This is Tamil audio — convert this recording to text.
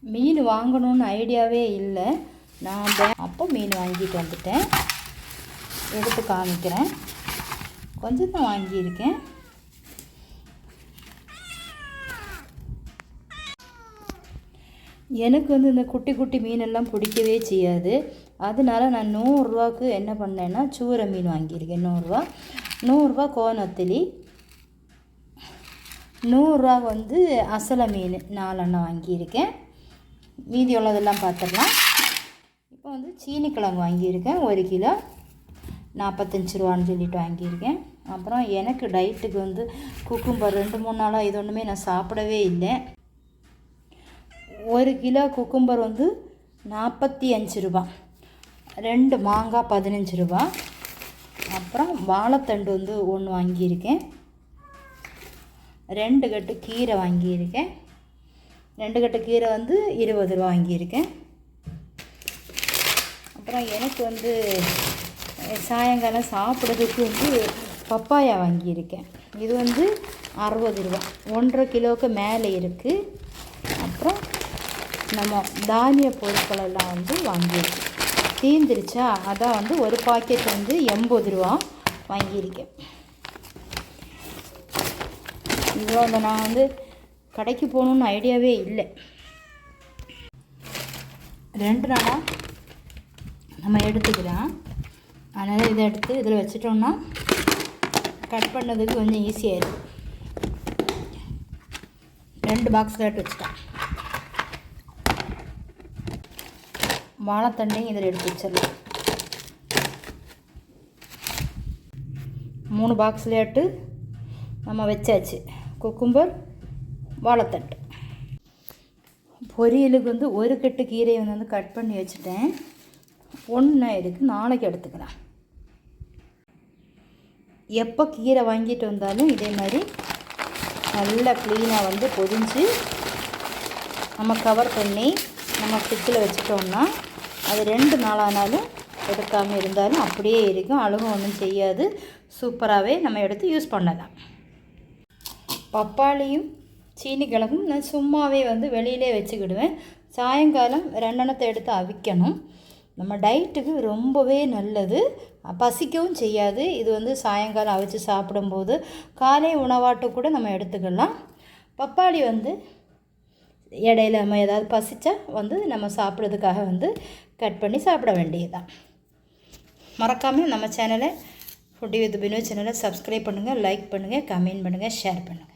மீன் வாங்கணும்னு ஐடியாவே இல்லை. நான் பே அப்போ மீன் வாங்கிட்டு வந்துட்டேன். எடுத்து காமிக்கிறேன். கொஞ்சம் தான் வாங்கியிருக்கேன். எனக்கு வந்து இந்த குட்டி குட்டி மீனெல்லாம் பிடிக்கவே செய்யாது. அதனால நான் நூறுரூவாக்கு என்ன பண்ணேன்னா சூரை மீன் வாங்கியிருக்கேன் நூறுரூவா. நூறுரூவா கோணத்திலி நூறுரூவா வந்து அசலை மீன் நாலெண்ணம் வாங்கியிருக்கேன். மீதி உள்ளதெல்லாம் பார்த்துடலாம். இப்போ வந்து சீனி கிழங்கு வாங்கியிருக்கேன். ஒரு கிலோ நாற்பத்தஞ்சு ரூபான்னு சொல்லிட்டு வாங்கியிருக்கேன். அப்புறம் எனக்கு டயட்டுக்கு வந்து குக்கும்பர் ரெண்டு மூணு நாளாக இது ஒன்றுமே நான் சாப்பிடவே இல்லை. ஒரு கிலோ குக்கும்பர் வந்து நாற்பத்தி அஞ்சு ரூபா. ரெண்டு மாங்காய் பதினஞ்சு ரூபா. அப்புறம் வாழைத்தண்டு வந்து ஒன்று வாங்கியிருக்கேன். ரெண்டு கட்டு கீரை வாங்கியிருக்கேன். ரெண்டு கட்டு கீரை வந்து இருபது ரூபா வாங்கியிருக்கேன். அப்புறம் எனக்கு வந்து சாயங்காலம் சாப்பிட்றதுக்கு வந்து பப்பாயா வாங்கியிருக்கேன். இது வந்து அறுபது ரூபா. ஒன்றரை கிலோவுக்கு மேலே இருக்குது அப்புறம் நம்ம தானிய பொருட்களெல்லாம் வந்து வாங்கியிருக்கேன். தீந்துருச்சா? அதான் வந்து ஒரு பாக்கெட் வந்து எண்பது ரூபா வாங்கியிருக்கேன். இவ்வளோ நான் வந்து கடைக்கு போகணுன்னு ஐடியாவே இல்லை. ரெண்டு நாளாக நம்ம எடுத்துக்கலாம் அதனால் இதை எடுத்து இதில் வச்சிட்டோம்னா கட் பண்ணதுக்கு கொஞ்சம் ஈஸியாக இருக்கும் ரெண்டு பாக்ஸ் கட் வச்சுட்டேன் வாழைத்தண்டையும் இதில் எடுத்து வச்சிடலாம். மூணு பாக்ஸ்லேட்டு நம்ம வச்சாச்சு. குக்கும்பர் வாழைத்தண்டு. பொரியலுக்கு வந்து ஒரு கட்டு கீரையை வந்து கட் பண்ணி வச்சுட்டேன். ஒன்று இருக்குது நாளைக்கு எடுத்துக்கலாம். எப்போ கீரை வாங்கிட்டு வந்தாலும் இதே மாதிரி நல்லா க்ளீனாக வந்து பொதிஞ்சு நம்ம கவர் பண்ணி நம்ம ஃப்ரிட்ஜில் வச்சுட்டோம்னா அது ரெண்டு நாளானாலும் எடுக்காமல் இருந்தாலும் அப்படியே இருக்கும். அழுகும் ஒன்றும் செய்யாது. சூப்பராகவே நம்ம எடுத்து யூஸ் பண்ணலாம். பப்பாளியும் சீனி கிழங்கும் நான் சும்மாவே வந்து வெளியிலே வச்சுக்கிடுவேன். சாயங்காலம் ரெண்டெண்ணத்தை எடுத்து அவிக்கணும். நம்ம டயட்டுக்கு ரொம்பவே நல்லது. பசிக்கவும் செய்யாது. இது வந்து சாயங்காலம் அவிச்சு சாப்பிடும்போது காலை உணவாட்டம் கூட நம்ம எடுத்துக்கலாம். பப்பாளி வந்து இடையில நம்ம ஏதாவது பசித்தா வந்து நம்ம சாப்பிட்றதுக்காக வந்து கட் பண்ணி சாப்பிட வேண்டியதுதான். மறக்காமல் நம்ம சேனலை ஃபுட்டி வித் பினோ சேனலை சப்ஸ்கிரைப் பண்ணுங்கள் லைக் பண்ணுங்கள் கமெண்ட் பண்ணுங்கள் ஷேர் பண்ணுங்கள்